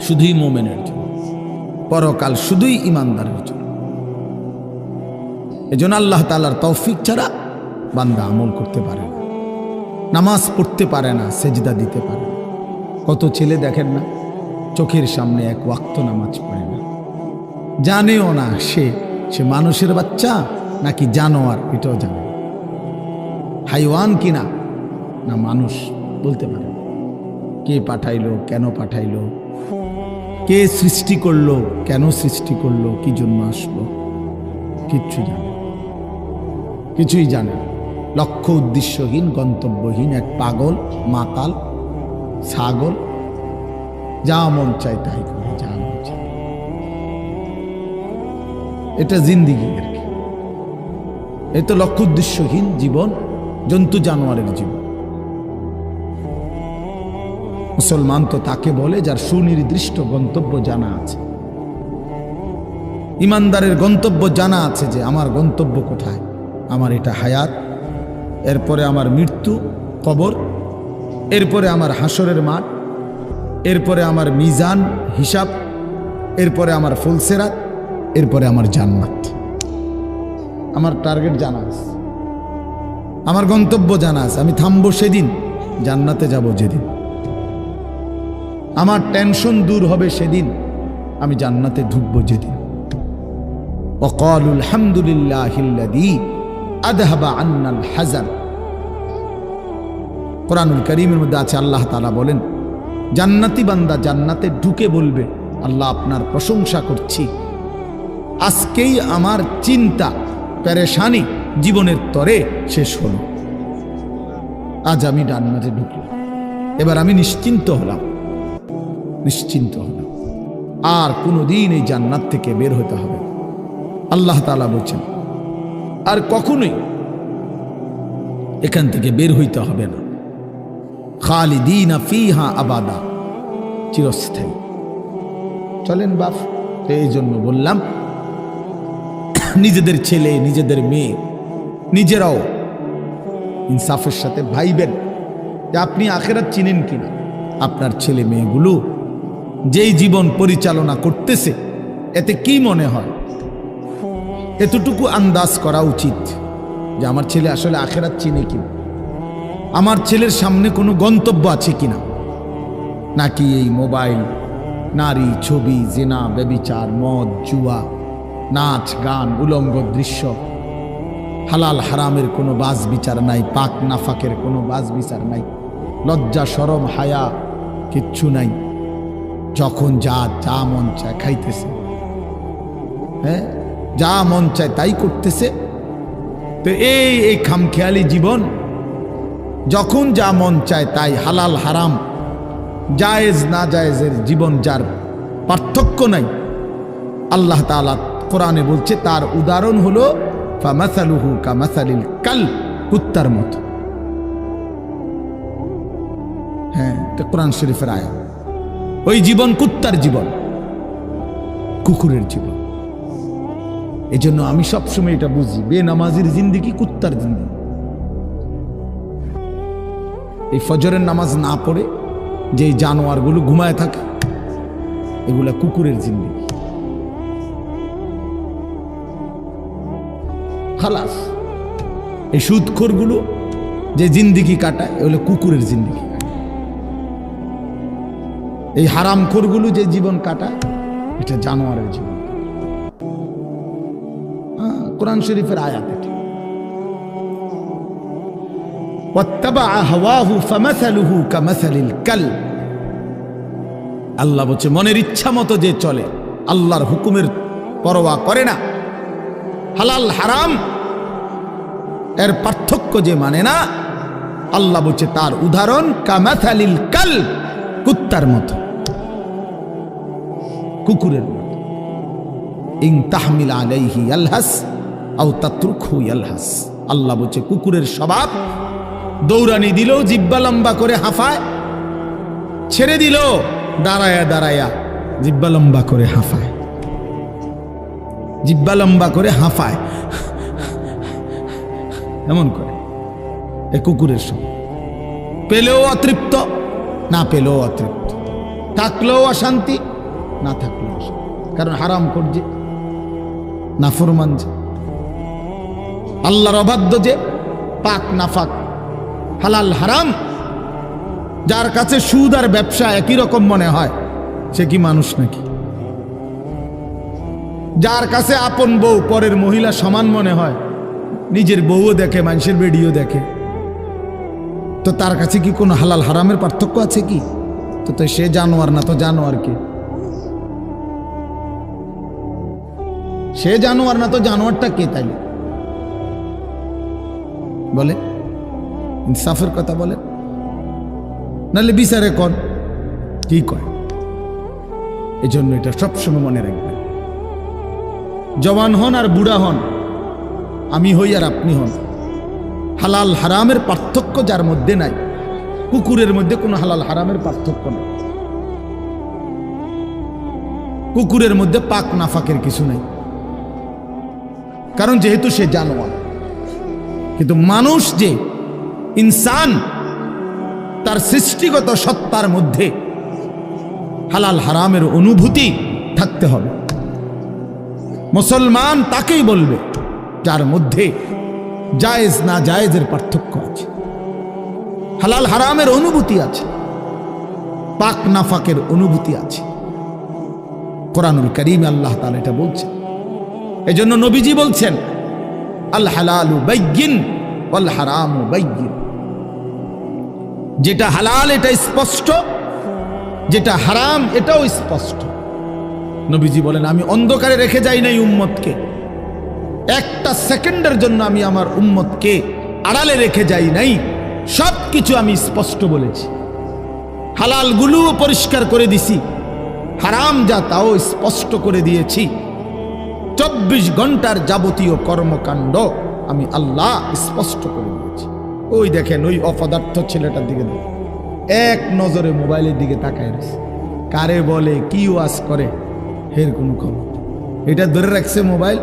শুধুই মোমেনের জন্য। পরকাল শুধুই ইমানদারের জন্য এজন্য আল্লাহ তালার তৌফিক ছাড়া বান্দা আমল করতে পারে না। নামাজ পড়তে পারে না, সেজদা দিতে পারে না। কত ছেলে দেখেন না, চোখের সামনে এক ওয়াক্ত নামাজ পড়ে না। জানেও না সে সে মানুষের বাচ্চা নাকি জানোয়ার, এটাও জানে। হাইওয়ান কিনা, না মানুষ, বলতে পারে না। কে পাঠাইলো, কেন পাঠাইলো? কে সৃষ্টি করল, কেন সৃষ্টি করল, কি জন্য আসলো? কিচ্ছু জানে কিছুই জানে লক্ষ্য উদ্দেশ্যহীন, গন্তব্যহীন এক পাগল, মাতাল, ছাগল। যা মন চায় তাই করে, যা মন চাই এটা জিন্দিগি আর কি। এ তো লক্ষ্য উদ্দেশ্যহীন জীবন, জন্তু জানোয়ারের জীবন। মুসলমান তো তাকে বলে যার সুনির্দিষ্ট গন্তব্য জানা আছে। ইমানদারের গন্তব্য জানা আছে যে আমার গন্তব্য কোথায়? আমার এটা হায়াত, এরপরে আমার মৃত্যু, কবর, এরপরে আমার হাসরের মাঠ, এরপরে আমার মিজান হিসাব, এরপরে আমার ফুলসেরাত, এরপরে আমার জান্নাত। আমার টার্গেট জানা আছে। আমার গন্তব্য জানা আছে। আমি থামবো সেদিন, জান্নাতে যাব যেদিন। আমার টেনশন দূর হবে সেদিন আমি জান্নাতে ঢুকবো যেদিন وقالوا الحمد لله الذي أذهب عنا الحزن কোরআনুল করিমের মধ্যে আছে আল্লাহ তালা বলেন জান্নাতি বান্দা জান্নাতে ঢুকে বলবে আল্লাহ আপনার প্রশংসা করছি আজকেই আমার চিন্তা পেরেশানি জীবনের তরে শেষ হলো আজ আমি জান্নাতে ঢুকলাম এবার আমি নিশ্চিন্ত হলাম নিশ্চিন্ত হলাম আর কোনোদিন এই জান্নাত থেকে বের হতে হবে। আল্লাহ তালা বলছেন, আর কখনোই এখান থেকে বের হইতে হবে না। খালি খালিদিন ফিহা আবাদা, চিরস্থায়ী। চলেন বাপ, এই জন্য বললাম, নিজেদের ছেলে, নিজেদের মেয়ে, নিজেরাও ইনসাফের সাথে ভাইবেন যে আপনি আখেরাত চিনেন কিনা। আপনার ছেলে মেয়েগুলো যেই জীবন পরিচালনা করতেছে, এতে কি মনে হয়? এতটুকু আন্দাজ করা উচিত যে আমার ছেলে আসলে আখেরাত চিনে কি আমার ছেলের সামনে কোনো গন্তব্য আছে কিনা নাকি এই মোবাইল, নারী, ছবি, জেনা বেবিচার মদ, জুয়া, নাচ, গান, উলঙ্গ দৃশ্য, হালাল হারামের কোনো বাস বিচার নাই, পাক নাফাকের কোনো বাস বিচার নাই, লজ্জা, সরম, হায়া, কিচ্ছু নাই। যখন যা যা মন চায় খাইতেছে। হ্যাঁ? যা মন চায় তাই করতেছে। তো এই এই খামখেয়ালি জীবন, যখন যা মন চায় তাই হালাল, হারাম, জায়েজ, না জায়েজের জীবন যার পার্থক্য নাই। আল্লাহ তাআলা কোরআনে বলছে, তার উদাহরণ হলো, ফামাসালুহু কামাসালিল কাল, কুত্তার মতো। হ্যাঁ তো কোরআন শরীফের আয়া ওই জীবন কুত্তার জীবন, কুকুরের জীবন। এই জন্য আমি সবসময় এটা বুঝি, বেনামাজির জিন্দিগি কুত্তার জিন্দিগি। এই ফজরের নামাজ না পড়ে যে জানোয়ারগুলো ঘুমায় থাকে, এগুলা কুকুরের জিন্দিগি। খালাস, এই সুদখোরগুলো যে জিন্দিগি কাটায়, এগুলো কুকুরের জিন্দিগি। এই হারাম খোরগুলো যে জীবন কাটায় এটা জানোয়ারের জীবন হ্যাঁ, কোরআন শরীফের আয়াত এটা। আল্লাহ বলছে, মনের ইচ্ছা মতো যে চলে, আল্লাহর হুকুমের পরোয়া করে না। হালাল হারাম, এর পার্থক্য যে মানে না, আল্লাহ বলছে, তার উদাহরণ কামাথালিল কাল, কুত্তার মতো। কুকুরের মতো। ইং তাহমিল আলাইহি আলহাস আও তাত্রুকহু আলহাস আল্লাহ বলছে, কুকুরের স্বভাব দৌড়ানি দিল, জিব্বা লম্বা করে হাফায়, ছেড়ে দিল, দাঁড়ায়া দাঁড়ায়া জিব্বা লম্বা করে হাফায়। জিব্বা লম্বা করে হাফায়। এমন করে। এ কুকুরের সঙ্গে পেলেও অতৃপ্ত, না পেলেও অতৃপ্ত। থাকলেও অশান্তি না থাকলেও কারণ হারাম করছে নাফরমান যে। আল্লাহর অবাধ্য যে, পাক নাফাক, হালাল হারাম। যার কাছে সুদ আর ব্যবসা একই রকম মনে হয়, সে কি মানুষ নাকি? যার কাছে আপন বউ পরের মহিলা সমান মনে হয়, নিজের বউও দেখে, মানুষের বেডিও দেখে। তো তার কাছে কি কোনো হালাল হারামের পার্থক্য আছে কি? তো তো সে জানোয়ার না তো জানোয়ার কি সে জানোয়ার না, তো জানোয়ারটা কে তাইলে? বলে? ইনসাফের কথা বলে? নাহলে বিচারে কর। কি কয়? এই জন্য এটা সবসময় মনে রাখবেন। জওয়ান হন আর বুড়া হন, আমি হই আর আপনি হন। হালাল হারামের পার্থক্য যার মধ্যে নাই, কুকুরের মধ্যে কোনো হালাল হারামের পার্থক্য নেই। কুকুরের মধ্যে পাক নাফাকের কিছু নাই। কারণ যেহেতু সে জানোয়ার। কিন্তু মানুষ যে ইনসান, তার সৃষ্টিগত সত্তার মধ্যে হালাল হারামের অনুভূতি থাকতে হবে। মুসলমান তাকেই বলবে, যার মধ্যে জায়েজ না জায়েজের পার্থক্য আছে। হালাল হারামের অনুভূতি আছে, পাক নাফাকের অনুভূতি আছে। কোরআনুল করিম আল্লাহ তাআলা এটা বলছেন। এজন্য নবীজি বলছেন, আল হালালু বাইয়িন যেটা হালাল, এটা স্পষ্ট, যেটা হারাম, এটাও স্পষ্ট। নবীজি বলেন, আমি অন্ধকারে রেখে যাই নাই উম্মতকে। একটা সেকেন্ডের জন্য আমি আমার উম্মতকে আড়ালে রেখে যাই নাই। সব কিছু আমি স্পষ্ট বলেছি। হালালগুলোও পরিষ্কার করে দিছি। হারাম যা, তাও স্পষ্ট করে দিয়েছি। চব্বিশ ঘণ্টার যাবতীয় কর্মকাণ্ড আমি আল্লাহ স্পষ্ট করে দিয়েছি। ওই দেখেন, ওই অপদার্থ ছেলেটার দিকে দেখেন। এক নজরে মোবাইলের দিকে তাকায় রয়েছে। কারে বলে, কি ওয়াজ করে? এর কোনো খবর। এটা ধরে রাখছে মোবাইল।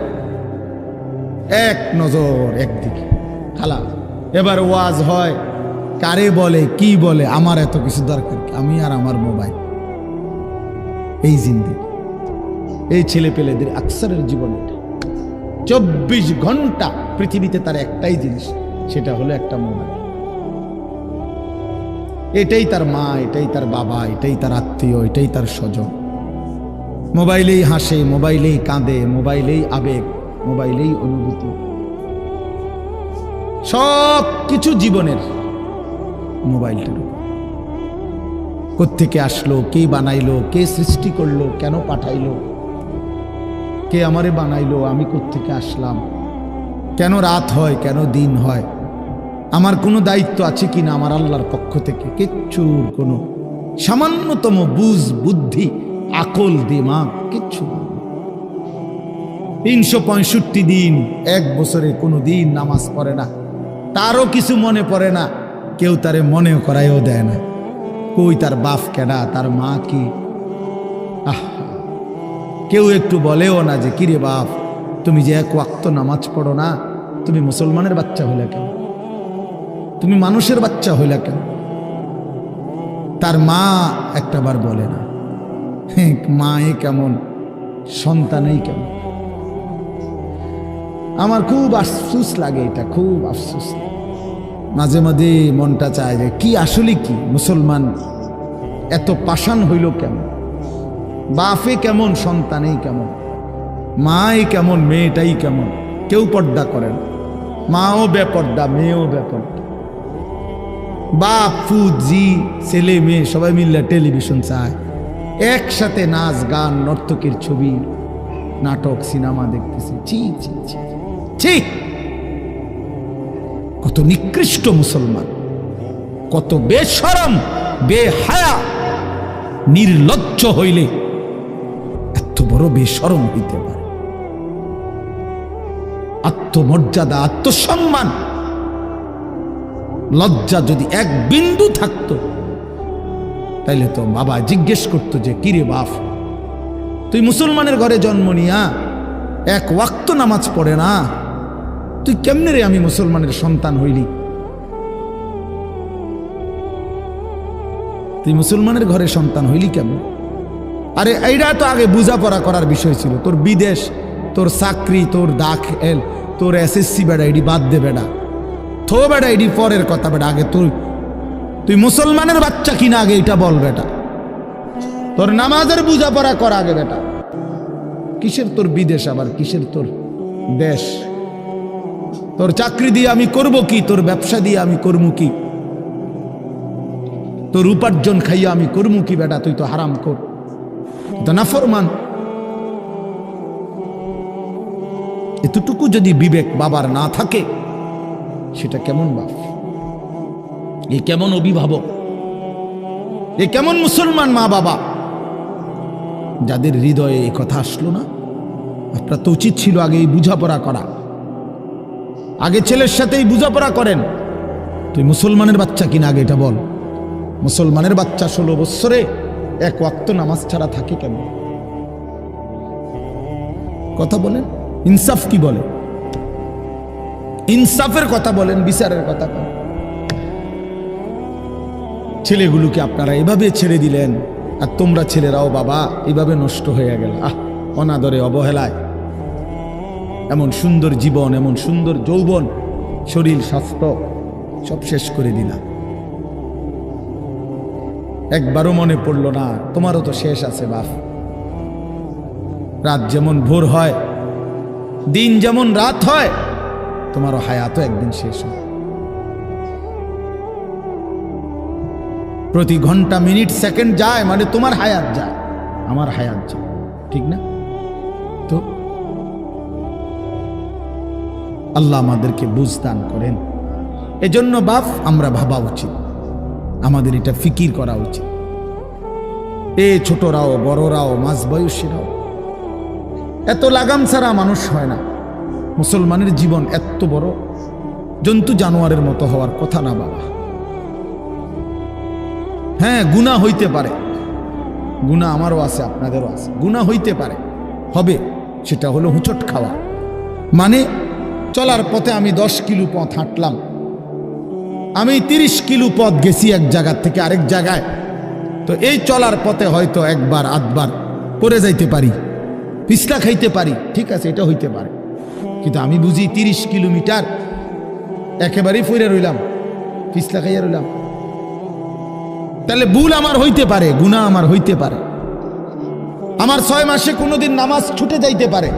এক নজর একদিকে। খালা, এবার ওয়াজ হয়, কারে বলে, কি বলে? আমার এত কিছু দরকার আমি আর আমার মোবাইল। এই জিন্দিগি। এই ছেলে পেলেদের আকসারের জীবন এটা চব্বিশ ঘণ্টা পৃথিবীতে তার একটাই জিনিস, সেটা হলো একটা মোবাইল। এটাই তার মা, এটাই তার বাবা, এটাই তার আত্মীয়, এটাই তার স্বজন। মোবাইলেই হাসে, মোবাইলেই কাঁদে, মোবাইলেই আবেগ, মোবাইলেই অনুভূতি। সব কিছু জীবনের মোবাইলটার কোত্থেকে আসলো, কে বানাইলো, কে সৃষ্টি করল, কেন পাঠাইলো কে আমারে বানাইলো? আমি কোত্থেকে আসলাম? কেন রাত হয়? কেন দিন হয়? আমার কোনো দায়িত্ব আছে কি না আমার আল্লাহর পক্ষ থেকে? কিচ্ছুর কোনো। সামান্যতম বুঝ, বুদ্ধি, আকল, দিমাগ, কিচ্ছু তিনশো পঁয়ষট্টি দিন, এক বছরে কোনো দিন নামাজ পড়ে না। তারও কিছু মনে পড়ে না। কেউ তারে মনে করাইও দেয় না। কই তার বাপ কেডা? তার মা কি? আহ কেউ একটু বলেও না যে, কিরে বাপ, তুমি যে এক ওয়াক্ত নামাজ পড়ো না, তুমি মুসলমানের বাচ্চা হইলে কেন? তুমি মানুষের বাচ্চা হইলে কেন? তার মা একটাবার বলে না মা এ কেমন, সন্তানেই কেমন? আমার খুব আফসুস লাগে এটা, খুব আফসুস মাঝে মাঝে মনটা চায় যে, কি আসলে কি, মুসলমান এত পাষাণ হইল কেমন বাফে কেমন, সন্তানেই কেমন, মাই কেমন, মেয়েটাই কেমন, কেউ পর্দা করেন মাও বেপর্দা, মেয়েও বেপর্দা। বাপ ফুদ জি, ছেলে, মেয়ে, সবাই মিললে টেলিভিশন চায়। একসাথে নাচ, গান, নর্তকের ছবি, নাটক, সিনেমা দেখতেছে। ছি ছি ছি ছি। কত নিকৃষ্ট মুসলমান, কত বেসরম বেহায়া, নির্লজ্জ হইলে বড় বেসরম হইতে পারে। আত্মমর্যাদা, আত্মসম্মান। লজ্জা যদি এক বিন্দু থাকতো, তাইলে তো বাবা জিজ্ঞেস করতো যে, কিরে বাপ, তুই মুসলমানের ঘরে জন্ম নিয়া, এক ওয়াক্ত নামাজ পড়ে না? তুই কেমনে রে আমি মুসলমানের সন্তান হইলি? তুই মুসলমানের ঘরে সন্তান হইলি কেমন? আরে এইটা তো আগে বোঝাপড়া করার বিষয় ছিল। তোর বিদেশ, তোর চাকরি, তোর দাখ এল, তোর এসএসসি বেড়া এডি বাদ দে বেড়া থো বেড়া এডি পরের কথা বেড়া আগে তুই তুই মুসলমানের বাচ্চা কিনা আগে এটা বল বেটা। তোর নামাজের বোঝাপড়া কর আগে বেটা। কিসের তোর বিদেশ আবার? কিসের তোর দেশ? তোর চাকরি দিয়ে আমি করব কি? তোর ব্যবসা দিয়ে আমি করব কি? তোর উপার্জন খাইয়া আমি করব কি বেটা? তুই তো হারাম কর নাফরমান এতটুকু যদি বিবেক বাবার না থাকে, সেটা কেমন বাপ? এ কেমন অভিভাবক? এ কেমন মুসলমান মা বাবা? যাদের হৃদয়ে এই কথা আসলো না আপনার তো উচিত ছিল আগে এই বুঝাপড়া করা। আগে ছেলের সাথেই বুঝাপড়া করেন। তুই মুসলমানের বাচ্চা কিনা আগে এটা বল। মুসলমানের বাচ্চা ষোলো বৎসরে এক ওয়াক্ত নামাজ ছাড়া থাকে কেন? কথা বলেন। ইনসাফ কি বলে? ইনসাফের কথা বলেন, বিচারের কথা বলেন ছেলেগুলোকে আপনারা এভাবে ছেড়ে দিলেন, আর তোমরা ছেলেরাও বাবা, এভাবে নষ্ট হয়ে গেল। আহ, অনাদরে অবহেলায়। এমন সুন্দর জীবন, এমন সুন্দর যৌবন, শরীর, স্বাস্থ্য সব শেষ করে দিলাম। একবারও মনে পড়ল না, তোমারও তো শেষ আছে বাপ। রাত যেমন ভোর হয়, দিন যেমন রাত হয়, তোমারও হায়াতও একদিন শেষ হয়। প্রতি ঘণ্টা মিনিট, সেকেন্ড যায় মানে তোমার হায়াত যায়, আমার হায়াত যায়, ঠিক না? তো আল্লাহ আমাদেরকে বুঝদান করেন। এজন্য বাপ, আমরা ভাবা উচিত। আমাদের এটা ফিকির করা উচিত। এ ছোটরাও, বড়রাও মাঝ বয়সীরাও এত লাগাম ছাড়া মানুষ হয় না। মুসলমানের জীবন এত বড়, জন্তু জানোয়ারের মতো হওয়ার কথা না বাবা। হ্যাঁ গুণা হইতে পারে। গুণা আমারও আছে, আপনাদেরও আছে। গুণা হইতে পারে। হবে, সেটা হলো হুচট খাওয়া। মানে চলার পথে আমি দশ কিলো পথ হাঁটলাম। আমি তিরিশ কিলো পথ গেছি এক জায়গার থেকে আরেক জায়গায়। তো এই চলার পথে হয়তো একবার, আধবার পরে যাইতে পারি পিছলা খাইতে পারি, ঠিক আছে, এটা হইতে পারে। কিন্তু আমি বুঝি তিরিশ কিলোমিটার একেবারেই ফিরে রইলাম পিছলা খাইয়া রইলাম। তাহলে ভুল আমার হইতে পারে, গুণা আমার হইতে পারে। আমার ছয় মাসে কোনোদিন নামাজ ছুটে যাইতে পারে।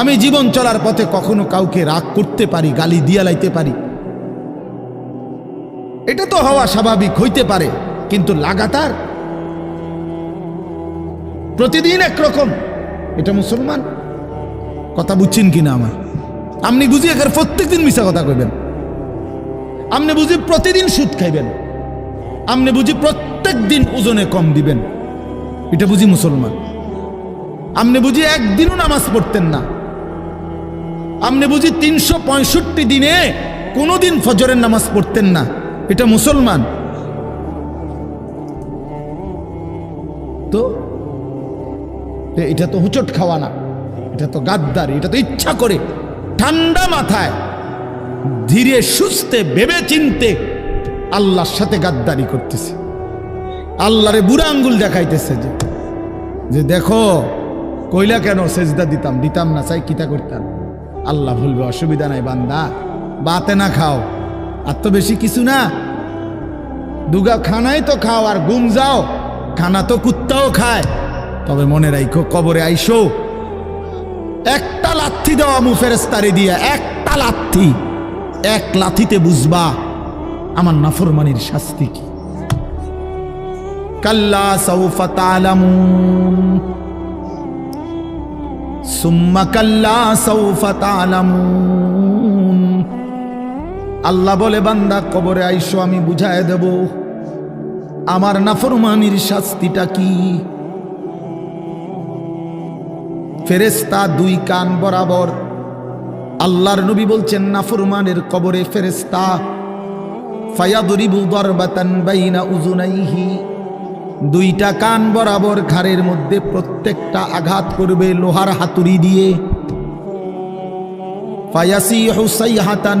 আমি জীবন চলার পথে কখনো কাউকে রাগ করতে পারি, গালি দিয়া লাইতে পারি। এটা তো হওয়া স্বাভাবিক, হইতে পারে। কিন্তু লাগাতার? প্রতিদিন একরকম। এটা মুসলমান? কথা বুঝছেন কিনা আমার? আপনি বুঝি এখানে প্রত্যেক দিন মিশা কথা কইবেন। আপনি বুঝি প্রতিদিন সুদ খাইবেন। আপনি বুঝি প্রত্যেক দিন ওজনে কম দিবেন। এটা বুঝি মুসলমান? আপনি বুঝি একদিনও নামাজ পড়তেন না। আপনি বুঝি তিনশো পঁয়ষট্টি দিনে কোনোদিন ফজরের নামাজ পড়তেন না। এটা মুসলমান। তো? এটা তো হুচট খাওয়া না। এটা তো গাদ্দারি, এটা তো ইচ্ছা করে। ঠান্ডা মাথায়, ধীরে সুস্থে ভেবে চিনতে আল্লাহর সাথে গাদ্দারি করতেছে। আল্লাহরে বুড়া আঙ্গুল দেখাইতেছে যে যে দেখো, কইলা কেন সেজদা দিতাম? দিতাম না চাই কিতা করতাম। আল্লাহ ভুলবে অসুবিধা নাই বান্দা, বাতে না খাও। আর তো বেশি কিছু না। দুগা খানাই তো খাও আর গুম যাও। খানা তো কুত্তাও খায়। তবে মনে রাখো কবরে আইসো। একটা লাথি দেওয়া মু ফেরেস্তারে দিয়া, একটা লাথি। এক লাথিতে বুঝবা, আমার নাফরমানির শাস্তি কি? কাল্লা সৌফা তালামুন। সুম্মা কাল্লা সৌফা তালামুন। আল্লাহ বলে, বান্দা, কবরে আইসো, আমি বুঝায় দেব। আমার নাফরমানির শাস্তিটা কি? ফেরেস্তা দুই কান বরাবর আল্লাহর নবী বলছেন, নাফরমানের কবরে ফেরেস্তা ফায়াদরিবু দরবাতান বাইনা উজুনাইহি দুইটা কান বরাবর ঘাড়ের মধ্যে প্রত্যেকটা আঘাত করবে লোহার হাতুড়ি দিয়ে। ফায়াসি হুসাইহাতান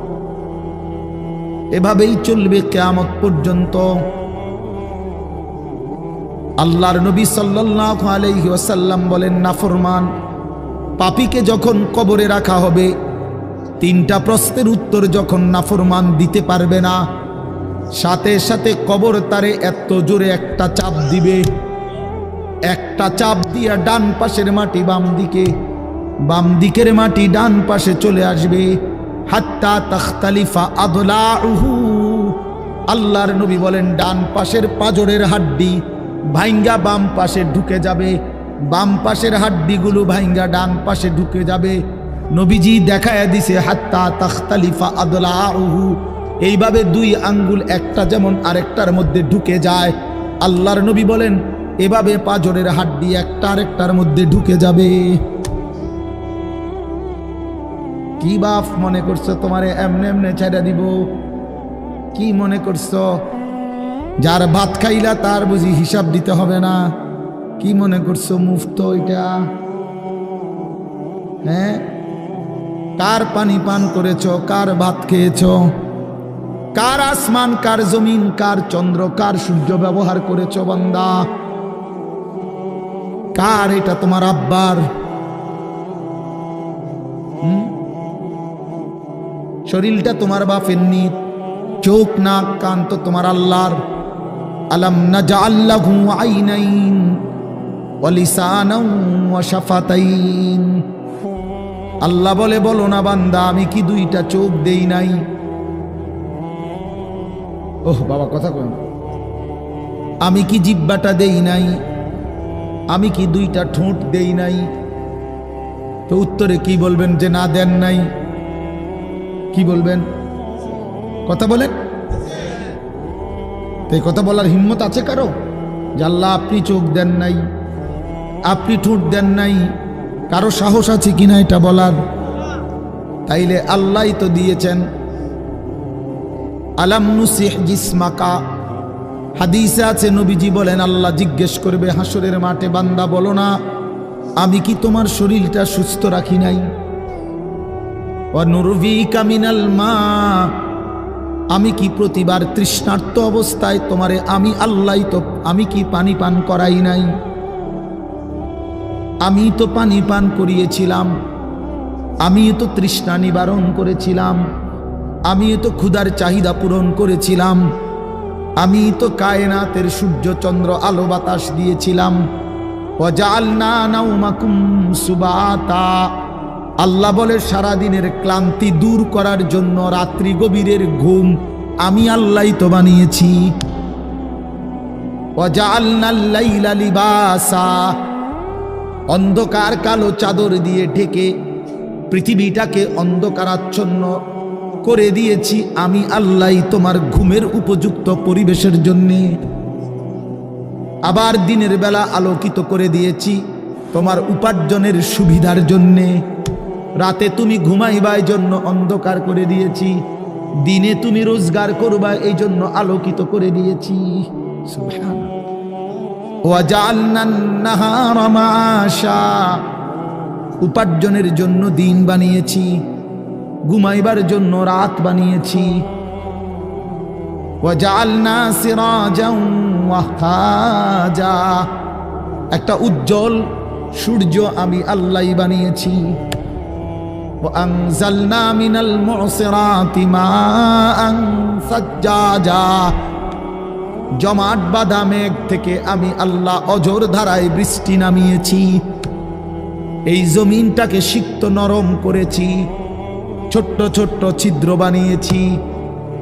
এভাবেই চলবে কেয়ামত পর্যন্ত। আল্লাহর নবী সাল্লাল্লাহু আলাইহি ওয়াসাল্লাম বলেন নাফরমান পাপীকে যখন কবরে রাখা হবে, তিনটা প্রশ্নের উত্তর যখন নাফরমান দিতে পারবে না, সাথে সাথে কবর তারে এত জোরে একটা চাপ দিবে। একটা চাপ দিয়া ডান পাশের মাটি বাম দিকে, বাম দিকের মাটি ডান পাশে চলে আসবে। হাত্তা তখতালিফা আদলা উহু আল্লাহর নবী বলেন, ডান পাশের পাজরের হাড্ডি ভাইঙ্গা বাম পাশে ঢুকে যাবে। বাম পাশের হাড্ডিগুলো ভাইঙ্গা ডান পাশে ঢুকে যাবে। নবীজি দেখায় দিছে, হাত্তা তখতালিফা আদলা উহু এইভাবে দুই আঙ্গুল একটা যেমন আরেকটার মধ্যে ঢুকে যায়। আল্লাহর নবী বলেন, এভাবে পাজরের হাড্ডি একটা আরেকটার মধ্যে ঢুকে যাবে। কি বাপ মনে করছ তোমারে এমনে এমনে ছেড়ে দিব? কি মনে করছ? যার ভাত খাইলা তার বুঝি হিসাব দিতে হবে না। কি মনে করছ মুফত এটা? হ্যাঁ? কার পানি পান করেছ? কার ভাত খেয়েছ? কার আসমান, কার জমিন, কার চন্দ্র, কার সূর্য ব্যবহার করেছ বান্দা? কার এটা তোমার আব্বার? হুম? শরীরটা তোমার বাপের নি চোখ, নাক, কান তো তোমার আল্লাহর। আলাম না যা আল্লাহ আইনাইন আল্লাহ বলে, বলো না বান্দা, আমি কি দুইটা চোখ দেই নাই? ওহ, বাবা, কথা কই না। আমি কি জিব্বাটা দেই নাই? আমি কি দুইটা ঠোঁট দেই নাই? তো উত্তরে কি বলবেন যে, না, দেন নাই। কি বলবেন? কথা বলেন। তো এই কথা বলার হিম্মত আছে কারও? আল্লাহ আপনি চোখ দেন নাই, আপনি ঠোঁট দেন নাই, কারও সাহস আছে কিনা এটা বলার? তাইলে আল্লাহ তো দিয়েছেন। আলাম নুসিহ জিসমাকা। হাদিসে আছে, নবীজি বলেন, আল্লাহ জিজ্ঞেস করবে, হাসরের মাঠে বান্দা বলো না, আমি কি তোমার শরীরটা সুস্থ রাখি নাই? মা। আমি কি প্রতিবার তৃষ্ণার্ত অবস্থায় তোমারে আমি আল্লাহ তো আমি কি পানি পান করাই নাই? আমি তো পানি পান করিয়েছিলাম। আমি তো তৃষ্ণা নিবারণ করেছিলাম। আমি তো ক্ষুধার চাহিদা পূরণ করেছিলাম। আমি তো কায়নাতের সূর্য চন্দ্র আলো বাতাস দিয়েছিলাম। ওয়াজআলনা নাওমাকুম সুবাতা। আল্লাহ বলে, সারাদিনের ক্লান্তি দূর করার জন্য রাত্রি গভীরের ঘুম আমি আল্লাহই তো বানিয়েছি। অন্ধকার কালো চাদর দিয়ে ঢেকে পৃথিবীটাকে অন্ধকারাচ্ছন্ন করে দিয়েছি আমি আল্লাহ তোমার ঘুমের উপযুক্ত পরিবেশের জন্যে। আবার দিনের বেলা আলোকিত করে দিয়েছি তোমার উপার্জনের সুবিধার জন্যে। রাতে তুমি ঘুমাইবার জন্য অন্ধকার করে দিয়েছি। দিনে তুমি রোজগার করবা এই জন্য আলোকিত করে দিয়েছি। উপার্জনের জন্য দিন বানিয়েছি। ঘুমাইবার জন্য রাত বানিয়েছি। একটা উজ্জ্বল সূর্য আমি আল্লাহ বানিয়েছি। وأنزلنا من المعصرات ماء ثجاجا জমাট বাঁধা মেঘ থেকে আমি আল্লাহ অজর ধারায় বৃষ্টি নামিয়েছি এই জমিনটাকে সিক্ত নরম করেছি ছোট্ট ছোট্ট ছিদ্র বানিয়েছি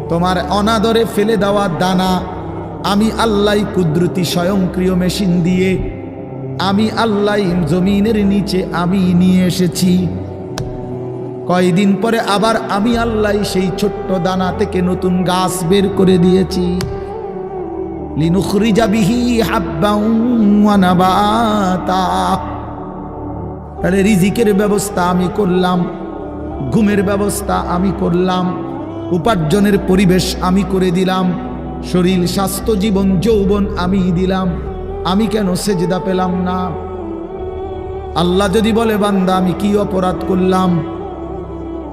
তোমার অনাদরে ফেলে দেওয়া দানা আমি আল্লাহ কুদরতি স্বয়ংক্রিয় মেশিন দিয়ে আমি আল্লাহ জমিনের নিচে আমি নিয়ে এসেছি কয়দিন পরে আবার আমি আল্লাহ সেই ছোট্ট দানা থেকে নতুন গাছ বের করে দিয়েছি। লিনুখরিজা বিহি হাব্বাউ ওয়া নাবাতা। তাহলে রিজিকের ব্যবস্থা আমি করলাম, ঘুমের ব্যবস্থা আমি করলাম, উপার্জনের পরিবেশ আমি করে দিলাম, শরীর, স্বাস্থ্য, জীবন, যৌবন আমি দিলাম। আমি কেন সেজদা পেলাম না? আল্লাহ যদি বলে, বান্দা, আমি কি অপরাধ করলাম?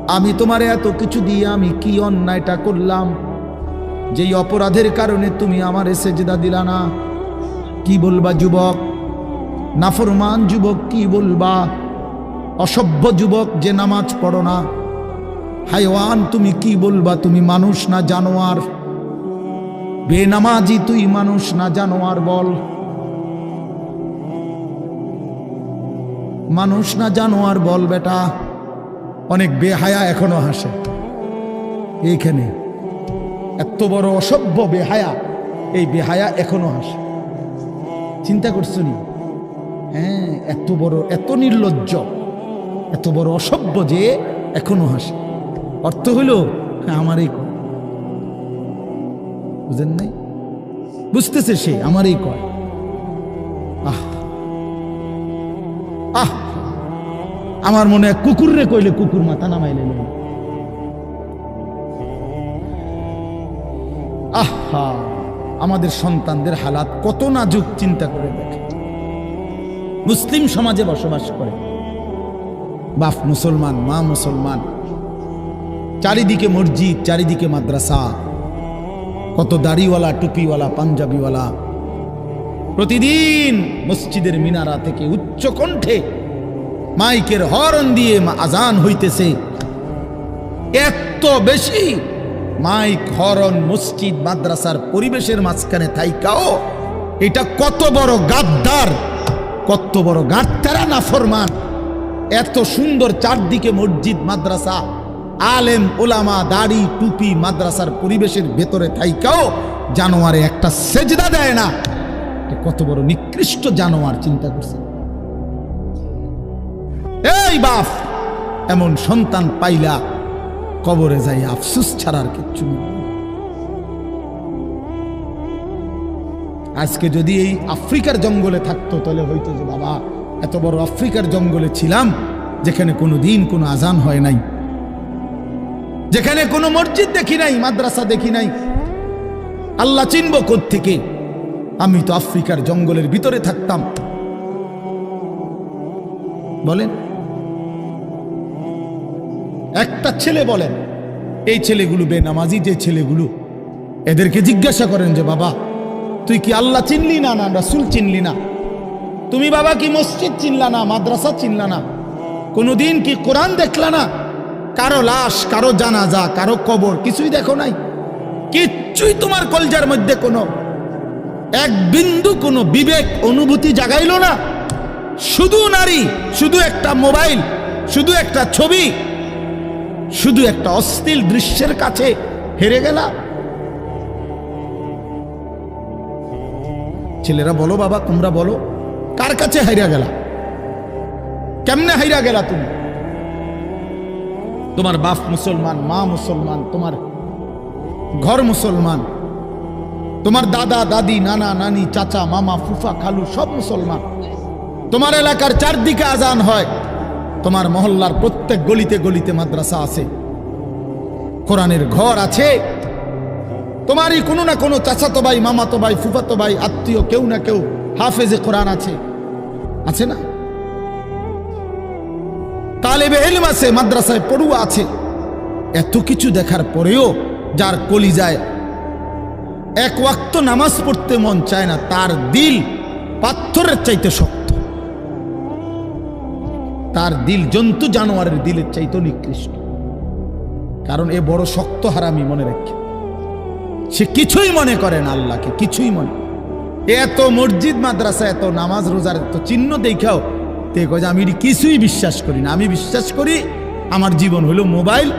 আমি তোমার এত কিছু দিয়ে আমি কি অন্যায়টা করলাম? যেই অপরাধের কারণে তুমি আমার সেজদা দিলা না। কি বলবা যুবক? নাফরমান যুবক কি বলবা? অসভ্য যুবক যে নামাজ পড়ো না। হাইওয়ান তুমি কি বলবা? তুমি মানুষ না জানোয়ার? বেনামাজি তুই মানুষ না জানোয়ার বল। মানুষ না জানোয়ার বল বেটা। অনেক বেহায়া এখনও হাসে। এইখানে এত বড় অসভ্য বেহায়া, এই বেহায়া এখনও হাসে। চিন্তা করছ নি? হ্যাঁ এত বড়, এত নির্লজ্জ, এত বড় অসভ্য যে এখনও হাসে। অর্থ হইল আমারই কয়। বুঝেন নাই? বুঝতেছে সে আমারই কয়। আমার মনে হয় কুকুর রে কইলে কুকুর মাথা নামাইলে। আহা, আমাদের সন্তানদের হালাত কত নাজুক, চিন্তা করে দেখে। মুসলিম সমাজে বসবাস করে। বাপ মুসলমান, মা মুসলমান। চারিদিকে মসজিদ, চারিদিকে মাদ্রাসা। কত দাড়িওয়ালা, টুপিওয়ালা, পাঞ্জাবিওয়ালা। প্রতিদিন মসজিদের মিনারা থেকে উচ্চ কণ্ঠে মাইকের হরন দিয়ে আজান হইতেছে। এত বেশি মাইক হরন মসজিদ, মাদ্রাসার পরিবেশের মাঝখানে থাইকাও এটা কত বড় গাদ্দার, কত বড় গাদ্দারা না ফরমান। এত সুন্দর চারদিকে মসজিদ, মাদ্রাসা, আলেম, ওলামা, দাড়ি, টুপি মাদ্রাসার পরিবেশের ভেতরে থাইকাও জানোয়ারে একটা সেজদা দেয় না। কত বড় নিকৃষ্ট জানোয়ার চিন্তা করছে এই বাপ, এমন সন্তান পাইলা, কবরে যাই আফসুস ছাড়ার কিচ্ছু আজকে যদি এই আফ্রিকার জঙ্গলে থাকতো, তাহলে হয়তো যে বাবা, এত বড় আফ্রিকার জঙ্গলে ছিলাম, যেখানে কোনো দিন কোনো আজান হয় নাই। যেখানে কোনো মসজিদ দেখি নাই, মাদ্রাসা দেখি নাই। আল্লাহ চিনব থেকে আমি তো আফ্রিকার জঙ্গলের ভিতরে থাকতাম। বলেন। একটা ছেলে বলেন, এই ছেলেগুলো বেনামাজি, যে ছেলেগুলো, এদেরকে জিজ্ঞাসা করেন যে, বাবা, তুই কি আল্লাহ চিনলি না না, রাসুল চিনলি না? তুমি বাবা কি মসজিদ চিনলা না, মাদ্রাসা চিনলা না? কোনোদিন কি কোরআন দেখলা না? কারও লাশ, কারও জানাজা, কারও কবর, কিছুই দেখো নাই? কিচ্ছুই তোমার কলজার মধ্যে কোনো, এক বিন্দু কোনো বিবেক, অনুভূতি জাগাইলো না? শুধু নারী, শুধু একটা মোবাইল, শুধু একটা ছবি শুধু একটা অস্থির দৃশ্যের কাছে হেরে গেলা। ছেলেরা বলো, বাবা, তোমরা বলো, কার কাছে হাইরা গেলা? কেমনে হাইরা গেলা তুমি? তোমার বাপ মুসলমান, মা মুসলমান, তোমার ঘর মুসলমান, তোমার দাদা, দাদি, নানা, নানি, চাচা, মামা, ফুফা, খালু, সব মুসলমান। তোমার এলাকার চারদিকে আজান হয়। তোমার মহল্লার প্রত্যেক গলিতে গলিতে মাদ্রাসা আছে। কোরআনের ঘর আছে। তোমারই কোনো না কোনো চাচাতো ভাই, মামাতো ভাই, ফুফাতো ভাই, আত্মীয়, কেউ না কেউ হাফেজে কোরআন আছে। আছে না? তালেবে এলম আছে, মাদ্রাসায় পড়ুয়া আছে। এত কিছু দেখার পরেও যার কলি যায় এক ওয়াক্ত নামাজ পড়তে মন চায় না, তার দিল পাথরের চাইতে শক্ত। তার দিল জন্তু জানোয়ারের দিলের চাইতে নিকৃষ্ট। কারণ এ বড় শক্ত হারামি মনে রাখে। সে কিছুই মনে করে না আল্লাহকে, কিছুই মনে। এত মসজিদ, মাদ্রাসা, এত নামাজ, রোজার এত চিহ্ন দেখাও, তে যে আমি কিছুই বিশ্বাস করি না। আমি বিশ্বাস করি আমার জীবন হলো মোবাইল,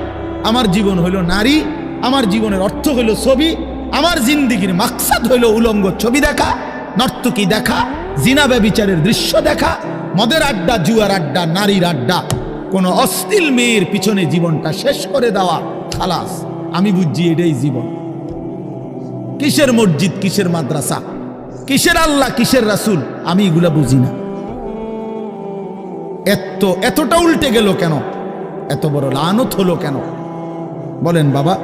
আমার জীবন হলো নারী, আমার জীবনের অর্থ হলো ছবি, আমার জিন্দিগির মাকসাদ হলো উলঙ্গ ছবি দেখা, নর্তকী দেখা, জিনা ব্যবিচারের দৃশ্য দেখা মদের আড্ডা, জুয়ার আড্ডা, নারীর আড্ডা, কোনো অস্থিল মেয়ের পিছনে জীবনটা শেষ করে দেওয়া খালাস। আমি বুঝছি এটাই জীবন। কিসের মসজিদ, কিসের মাদ্রাসা? কিসের আল্লাহ, কিসের রাসুল? আমি এগুলা বুঝি না। এত এতটা উল্টে গেল কেন? এত বড় লানত হলো কেন? বলেন বাবা।